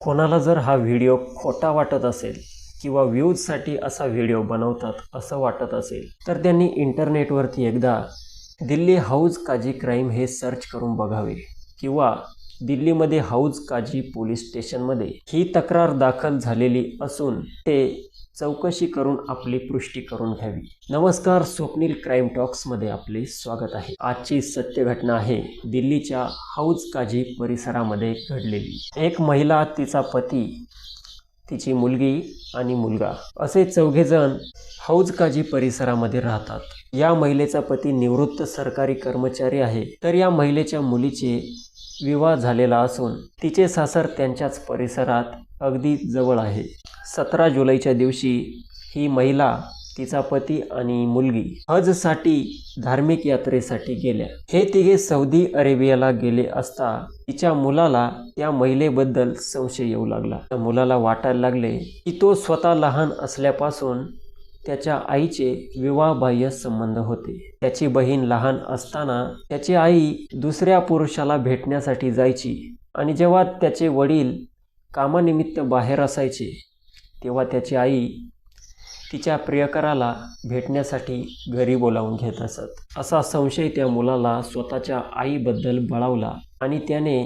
कोणाला जर हा व्हिडिओ खोटा वाटत असेल किंवा व्ह्यूजसाठी असा व्हिडिओ बनवतात असं वाटत असेल तर त्यांनी इंटरनेटवरती एकदा दिल्ली हाऊज काजी क्राईम हे सर्च करून बघावे किंवा दिल्लीमध्ये हाऊस काजी पोलीस स्टेशनमध्ये ही तक्रार दाखल झालेली असून ते चौकशी करून आपली पुष्टी करून घ्यावी. नमस्कार स्वप्नील क्राईम टॉक्समध्ये आपले स्वागत आहे. आजची सत्य घटना आहे दिल्लीच्या हाऊस काजी परिसरामध्ये घडलेली. एक महिला तिचा पती तिची मुलगी आणि मुलगा असे चौघेजण हौज काजी परिसरामध्ये राहतात. या महिलेचा पती निवृत्त सरकारी कर्मचारी आहे. तर या महिलेच्या मुलीचे विवाह झालेला असून तिचे सासर त्यांच्याच परिसरात अगदी जवळ आहे. सतरा जुलैच्या दिवशी ही महिला तिचा पती आणि मुलगी हजसाठी धार्मिक यात्रेसाठी गेल्या. हे तिघे सौदी अरेबियाला गेले असता तिच्या मुलाला त्या महिलेबद्दल संशय येऊ लागला. त्या मुलाला वाटायला लागले की तो स्वतः लहान असल्यापासून त्याच्या आईचे विवाहबाह्य संबंध होते. त्याची बहीण लहान असताना त्याची आई दुसऱ्या पुरुषाला भेटण्यासाठी जायची आणि जेव्हा त्याचे वडील कामानिमित्त बाहेर असायचे तेव्हा त्याची आई तिच्या प्रियकराला भेटण्यासाठी घरी बोलावून घेत असत. असा संशय त्या मुलाला स्वतःच्या आईबद्दल बळावला आणि त्याने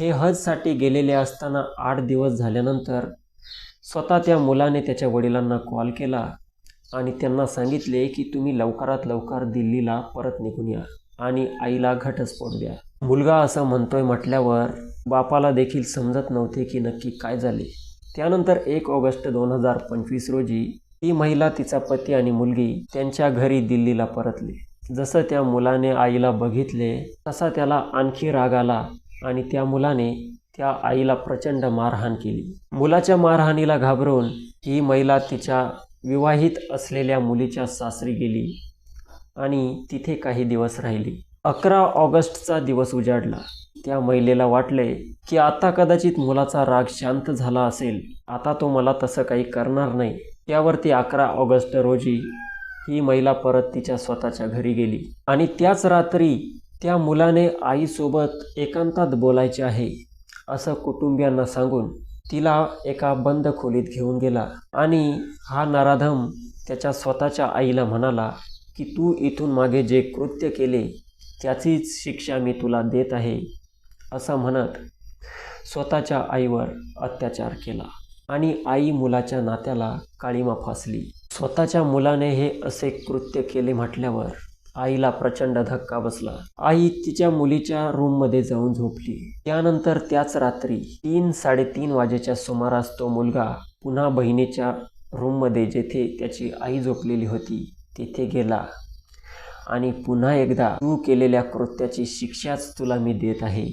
हे हजसाठी गेलेले असताना आठ दिवस झाल्यानंतर स्वतः त्या मुलाने त्याच्या वडिलांना कॉल केला आणि त्यांना सांगितले की तुम्ही लवकरात लवकर दिल्लीला परत निघून या आणि आईला घटस्फोट द्या. मुलगा असं म्हणतोय म्हटल्यावर बापाला देखील समजत नव्हते की नक्की काय झाले. त्यानंतर एक ऑगस्ट दोन हजार पंचवीस रोजी ही महिला तिचा पती आणि मुलगी त्यांच्या घरी दिल्लीला परतली. जसं त्या मुलाने आईला बघितले तसा त्याला आणखी राग आला आणि त्या मुलाने त्या आईला प्रचंड मारहाण केली. मुलाच्या मारहाणीला घाबरून ही महिला तिच्या विवाहित असलेल्या मुलीच्या सासरी गेली आणि तिथे काही दिवस राहिली. अकरा ऑगस्टचा दिवस उजाडला. त्या महिलेला वाटले की आता कदाचित मुलाचा राग शांत झाला असेल. आता तो मला तसं काही करणार नाही. त्यावरती अकरा ऑगस्ट रोजी ही महिला परत तिच्या स्वतःच्या घरी गेली. आणि त्याच रात्री त्या मुलाने आईसोबत एकांतात बोलायचे आहे असं कुटुंबियांना सांगून तिला एका बंद खोलीत घेऊन गेला आणि हा नराधम त्याच्या स्वतःच्या आईला म्हणाला की तू इथून मागे जे कृत्य केले त्याचीच शिक्षा मी तुला देत आहे असं म्हणत स्वतःच्या आईवर अत्याचार केला आणि आई मुलाच्या नात्याला काळीमा फासली. स्वतःच्या मुलाने हे असे कृत्य केले म्हटल्यावर आईला प्रचंड धक्का बसला. आई तिच्या मुलीच्या रूममध्ये जाऊन झोपली. त्यानंतर त्याच रात्री तीन साडेतीन वाजेच्या सुमारास तो मुलगा पुन्हा बहिणीच्या रूममध्ये जेथे त्याची आई झोपलेली होती तेथे गेला. आणि पुन्हा एकदा तू केलेल्या कृत्याची शिक्षाच तुला मी देत आहे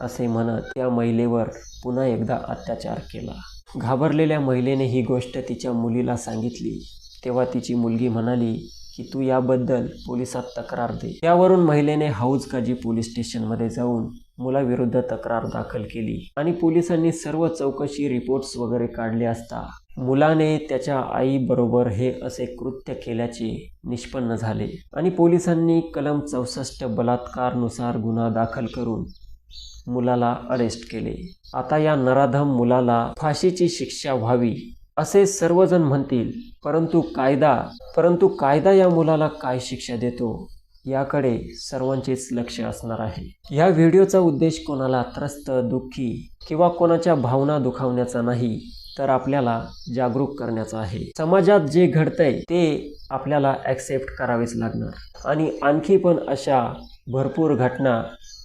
असे म्हणत त्या महिलेवर पुन्हा एकदा अत्याचार केला. घाबरलेल्या महिलेने ही गोष्ट तिच्या मुलीला सांगितली. तेव्हा तिची मुलगी म्हणाली की तू याबद्दल पोलिसात तक्रार दे. त्यावरून महिलेने हौज काजी पोलीस स्टेशनमध्ये जाऊन मुलाविरुद्ध तक्रार दाखल केली आणि पोलिसांनी सर्व चौकशी रिपोर्ट्स वगैरे काढले असता मुलाने त्याच्या आईबरोबर हे असे कृत्य केल्याचे निष्पन्न झाले आणि पोलिसांनी कलम चौसष्ट बलात्कारनुसार गुन्हा दाखल करून मुलाला अरेस्ट केले. आता या नराधम मुलाला फाशीची शिक्षा व्हावी असे सर्वजण म्हणतील परंतु कायदा परंतु कायदा या मुलाला काय शिक्षा देतो? याकडे सर्वांचेच लक्ष असणार आहे. या व्हिडिओचा उद्देश कोणाला त्रस्त दुःखी किंवा कोणाच्या भावना दुखावण्याचा नाही तर आपल्याला जागरूक करण्याचा आहे. समाजात जे घडतंय ते आपल्याला ॲक्सेप्ट करावेच लागणार. आणि आणखी पण अशा भरपूर घटना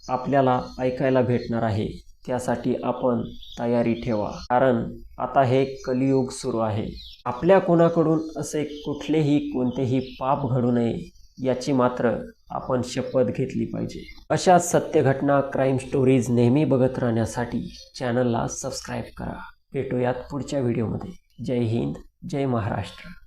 आपल्याला ऐकायला भेटणार आहे. त्यासाठी आपण तयारी ठेवा. कारण आता हे कलियुग सुरू आहे. आपल्या कोणाकडून असे कुठलेही कोणतेही पाप घडू नये याची मात्र आपण शपथ घेतली पाहिजे. अशा सत्य घटना क्राईम स्टोरीज नेहमी बघत राहण्यासाठी चॅनलला सबस्क्राईब करा. भेटूयात पुढच्या व्हिडिओमध्ये जय हिंद जय महाराष्ट्र.